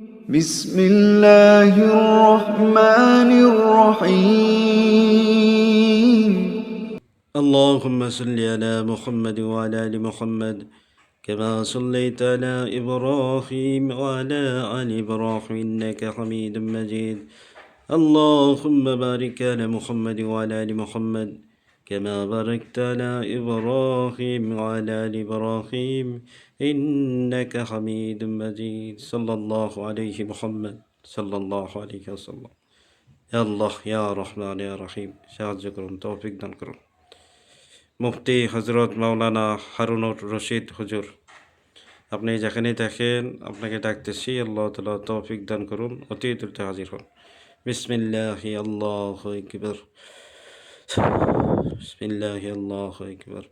بسم الله الرحمن الرحيم. اللهم صل على محمد وعلى آل محمد كما صليت على إبراهيم وعلى آل إبراهيم إنك حميد مجيد. اللهم بارك على محمد وعلى آل محمد كما باركت على ابراهيم وعلى ال ابراهيم انك حميد مجيد صلى الله عليه محمد صلى الله عليه وسلم يا الله يا رحمن يا رحيم সাহায্য করুন তৌফিক দান করুন মুফতি হজরত মাওলানা হারুনুর রশিদ হুজুর আপনি যেখানেই দেখেন আপনাকে ডাকতেছি আল্লাহ তালা তৌফিক দান করুন অতি দ্রুত হাজির হন বিসমিল্লাহ আল্লাহ একবার বিসমিল্লাহ আল্লাহ একবার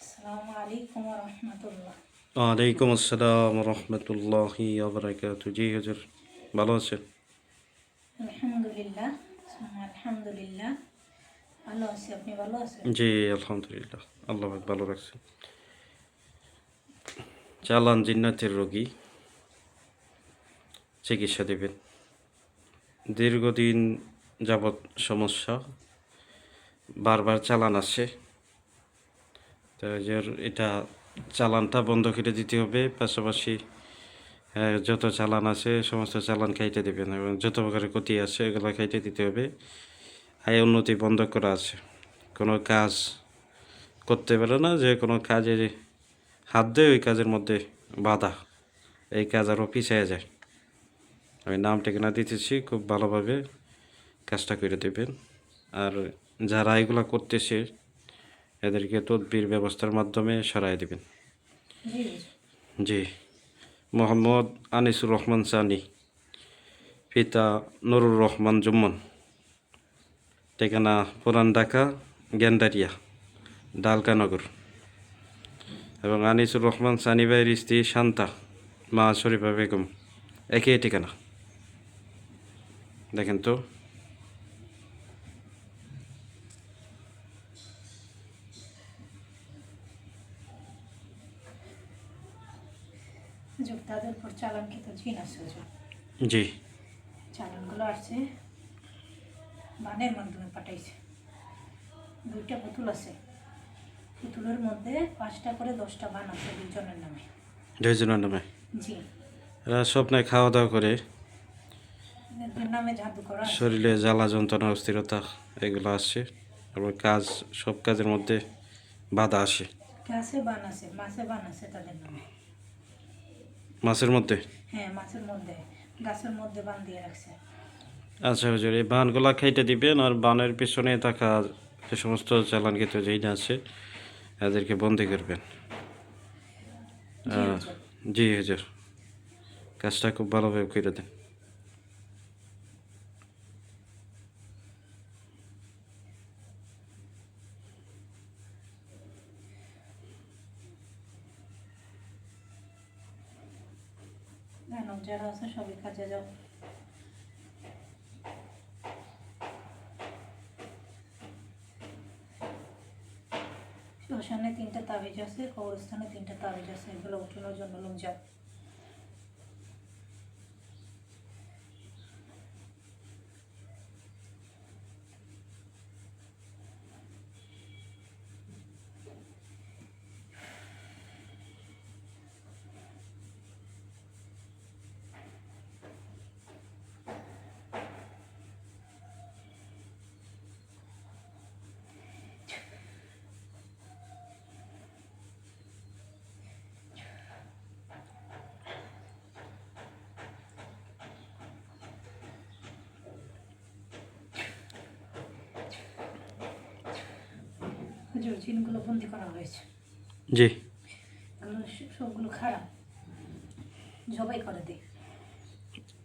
আসসালামু আলাইকুম রহমতুল্লাহ ওয়ালাইকুম আসসালাম রহমতুল্লাহি আবরাকাত জি হুজুর ভালো আছেন আলহামদুলিল্লাহ আলহামদুলিল্লাহ ভালো আছি আপনি ভালো আছেন জি আলহামদুলিল্লাহ আল্লাহ পাক ভালো রাখছে চালান জিন্নাতের রোগী চিকিৎসা দেবেন। দীর্ঘদিন যাবৎ সমস্যা, বারবার চালান আসে তো এটা চালানটা বন্ধ করে দিতে হবে, পাশাপাশি যত চালান আছে, সমস্ত চালান খাইতে দেবেন এবং যত প্রকারের ক্ষতি আছে, এগুলো খাইতে দিতে হবে। আয় উন্নতি বন্ধ করা আছে। কোনো কাজ করতে পারে না যে কোনো কাজে হাত দেয় ওই কাজের মধ্যে বাধা, এই কাজ আরও পিছিয়ে যায়। আমি নাম ঠিকানা দিতেছি খুব ভালোভাবে কাজটা করে দেবেন। আর যারা এগুলা করতেছে এদেরকে তদবির ব্যবস্থার মাধ্যমে সরাই দেবেন। জি। মোহাম্মদ আনিসুর রহমান সানি পিতা নুরুর রহমান জুম্মন ঠিকানা পুরান ঢাকা গেন্দারিয়া ডালকানগর। এবং আনিসুর রহমান সানি ভাইয়ের স্ত্রী শান্তা মা শরীফা বেগম একই ঠিকানা। দেখেন তো। তাদের উপর চালান খেতে জি। চালানগুলো আসছে বানের মাধ্যমে পাঠাইছে। দুইটা পুতুল আছে। পুতুলের মধ্যে পাঁচটা করে দশটা বান আছে নামে। দুইজনের নামে? জি। এরা স্বপ্নে খাওয়া দাওয়া করে এদের নামে জাদু করা আছে। শরীরে জ্বালা যন্ত্রণা অস্থিরতা এগুলো আসছে তারপর কাজ সব কাজের মধ্যে বাধা আসে। মাছের মধ্যে? হ্যাঁ মাছের মধ্যে গাছের মধ্যে বান দিয়ে রাখছে। আচ্ছা হুজুর এই বানগুলা খাইতে দিবেন আর বানের পিছনে থাকা যে সমস্ত চালান খেতে যেই না আছে এদেরকে বন্দি করবেন। জি হুজুর। কাজটা খুব ভালোভাবে করে দেন জানো যারা আছে কাজে যাও। শ্মশানে তিনটা তাবিজ আছে, কবরস্থানে তিনটা তাবিজ আছে, এগুলো উঠানোর জন্য লোক যায় জিনগুলো বন্দি করা হয়েছে। জি। সবগুলো খারাপ। জবাই করে দিই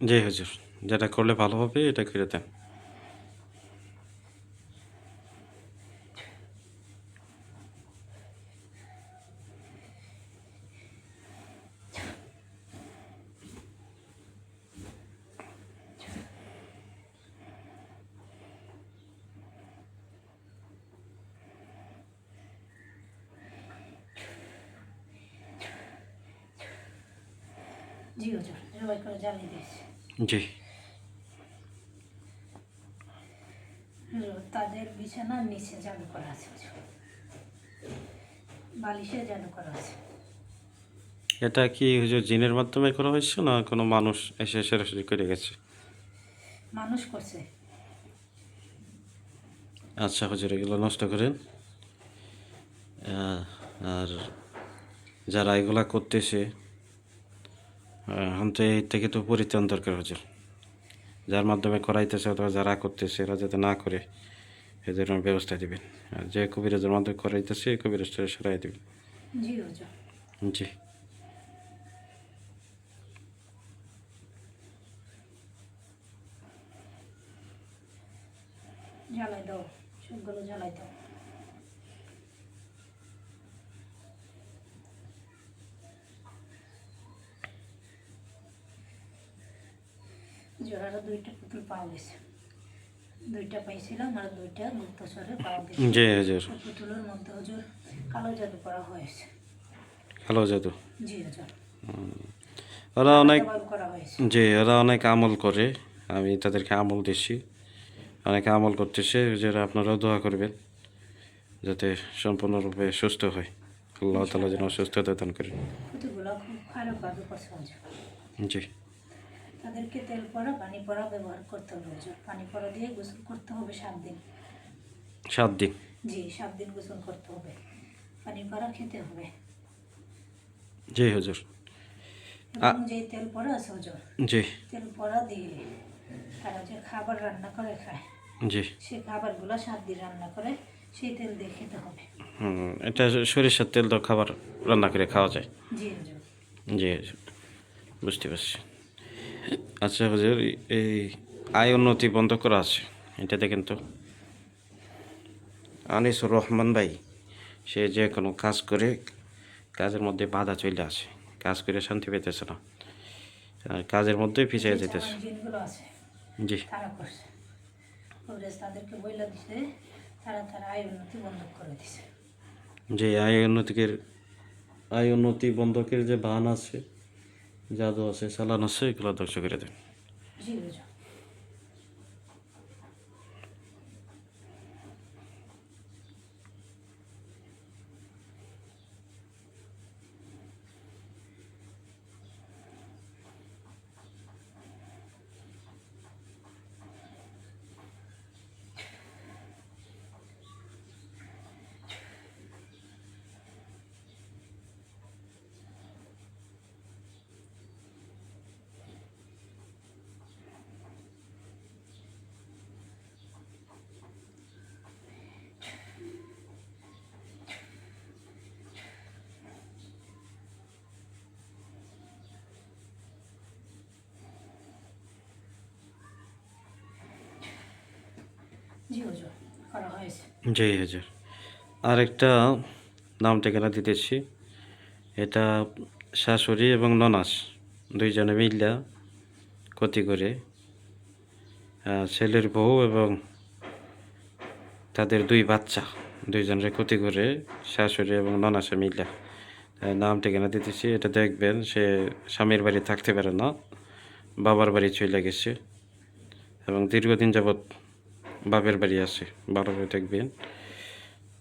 জি হুজুর যেটা করলে ভালো হবে এটা করে দেন। জি হুজুর জবাই করে জ্বালিয়ে দিয়েছে। জি। তাদের বিছানার নিচে করা আছে বালিশে করা আছে। এটা কি হুজুর জিনের মাধ্যমে করা হয়েছে না কোনো মানুষ এসে সরাসরি করে গেছে? মানুষ করছে। আচ্ছা হুজুর এগুলো নষ্ট করেন। আর যারা এগুলা করতেছে এখন তো এই থেকে তো পরিত্রাণ দরকার হুজুর। যার মাধ্যমে করাইতেছে অথবা যারা করতেছে এরা যাতে না করে এদের ব্যবস্থা দিবেন। আর যে কবিরাজের মাধ্যমে করাইতেছে এই কবিরাজটা সরাই দিবেন। জি। জ্বালাই দাও সবগুলো জ্বালাই দাও। জোড়ারও দুইটা পুতুল পাওয়া গেছে। দুইটা পাইছিলাম আর দুইটা গুপ্তচরে পাওয়া গেছে। জি হুজুর। ওই পুতুলের মধ্যে হুজুর কালো জাদু করা হয়েছে। ভালো জাদু? জি হুজুর। ওরা অনেক জি ওরা অনেক আমল করে। আমি তাদেরকে আমল দিচ্ছি। অনেকে আমল করতেছে। যারা আপনারাও দোয়া করবেন যাতে সম্পূর্ণরূপে সুস্থ হয়। আল্লাহ তালা যেন সুস্থতা দান করেন। জি। তাদেরকে তেল পড়া পানি পড়া ব্যবহার করতে হবে। হুজুর পানি পড়া দিয়ে গোসল করতে হবে সাত দিন। সাত দিন? জি সাত দিন গোসল করতে হবে। পানি পড়া খেতে হবে। জি হুজুর। এবং যে তেল পড়া আছে হুজুর জি। তেল পড়া দিয়ে তারা যে খাবার রান্না করে খায় জি। সেই খাবারগুলো সাত দিন রান্না করে সেই তেল দিয়ে খেতে হবে। হুম, এটা সরিষার তেল তো খাবার রান্না করে খাওয়া যায়। জি হুজুর। জি হুজুর বুঝতে পারছি। আচ্ছা হুজুর এই আয় উন্নতি বন্ধ করা আছে এটা দেখেন তো। আনিসুর রহমান ভাই সে যে কোনো কাজ করে কাজের মধ্যে বাধা চলে আসে কাজ করে শান্তি পেতেছে না আর কাজের মধ্যে পিছিয়ে যেতেছে জি। তারা করছে। কংগ্রেস তাদেরকে বইলা দিছে তারা তারা আয় উন্নতি বন্ধ করে দিছে। যে আয় উন্নতিকের আয় উন্নতি বন্ধকের যে বান আছে জাদু আছে চালান আছে এগুলো ধ্বংস করে দেন জি জি হাজার হাজার আরেকটা নাম ঠিকানা দিতেছি। এটা শাশুড়ি এবং ননাস, দুইজনে মিল্লা ক্ষতি করে। ছেলের বউ এবং তাদের দুই বাচ্চা, দুইজনের ক্ষতি করে শাশুড়ি এবং ননাসে মিল্লা। নাম ঠিকানা দিতেছি, এটা দেখবেন, সে স্বামীর বাড়ি থাকতে পারে না, বাবার বাড়ি চলে গেছে। এবং দীর্ঘদিন যাবৎ বাপের বাড়ি আছে ভালোভাবে দেখবেন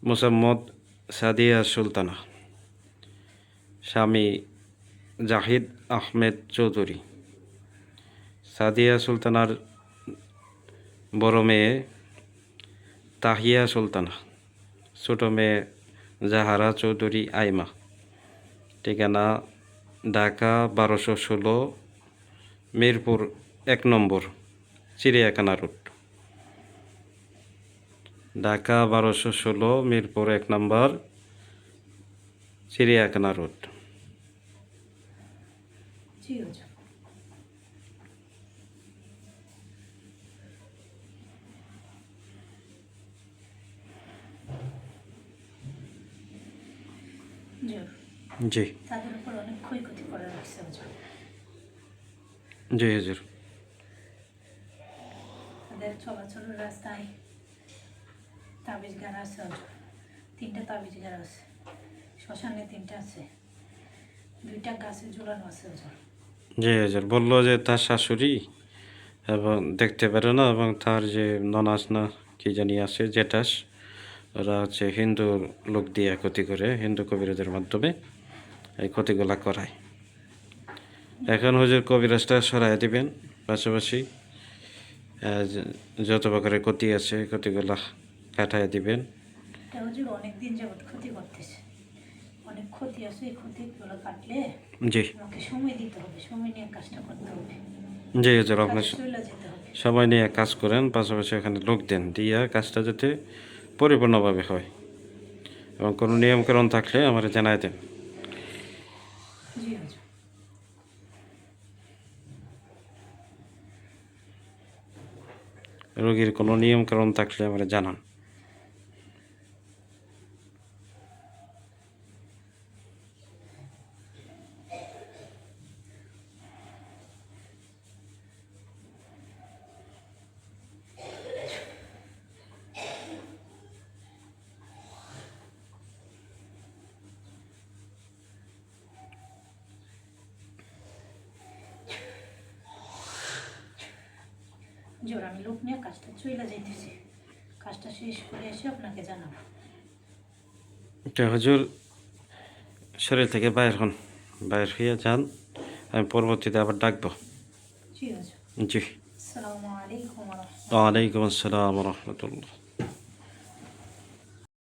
মোসাম্মদ সাদিয়া সুলতানা, স্বামী জাহিদ আহমেদ চৌধুরী। সাদিয়া সুলতানার বড় মেয়ে তাহিয়া সুলতানা, ছোট মেয়ে জাহারা চৌধুরী আইমা। ঠিকানা ঢাকা বারোশো ষোলো, মিরপুর এক নম্বর, চিড়িয়াখানা রোড। ঢাকা বারোশো ষোলো মিরপুর এক নম্বর চিড়িয়াখানা রোড। জি। তাদের জি রাস্তায় তাবিজ গান আছে তিনটা তাবিজ গান আছে। শ্মশানে তিনটা আছে। দুইটা গাছে ঝুলানো আছে জি হাজার বলল যে তার শাশুড়ি এবং দেখতে পারে না এবং তার যে ননাস না কি জানি আছে, জেঠাস, ওরা হচ্ছে হিন্দু লোক দিয়ে ক্ষতি করে, হিন্দু কবিরাজের মাধ্যমে এই ক্ষতিগুলা করায়। এখন হুজুর কবিরাজটা সরাই দিবেন পাশাপাশি যত প্রকারের ক্ষতি আছে, ক্ষতিগুলা কাটায় দিবেন। অনেক দিন যাবত ক্ষতি করতেছে। অনেক ক্ষতি আছে এই ক্ষতিগুলো কাটলে জি। আমাকে সময় দিতে হবে সময় নিয়ে কাজটা করতে হবে। জি হুজুর আপনার কাজে চলে যেতে হবে। সময় নিয়ে কাজ করেন পাশাপাশি এখানে লোক দেন দিয়া কাজটা যাতে পরিপূর্ণভাবে হয়। এবং কোনো নিয়মকানুন থাকলে আমার জানাই দেন। রোগীর কোনো নিয়মকানুন থাকলে আমার জানান। জোর আমি লোক নিয়ে কাজটা চইলা যাইতেছি। কাজটা শেষ করে এসে আপনাকে জানাব। এটা হুজুর শরীর থেকে বাইর হন। বাইর হইয়া যান আমি পরবর্তীতে আবার ডাকবো। জি জি। আসসালামু আলাইকুম ওয়া রাহমাতুল্লাহ। ওয়ালাইকুম আসসালাম রহমতুল্লাহ।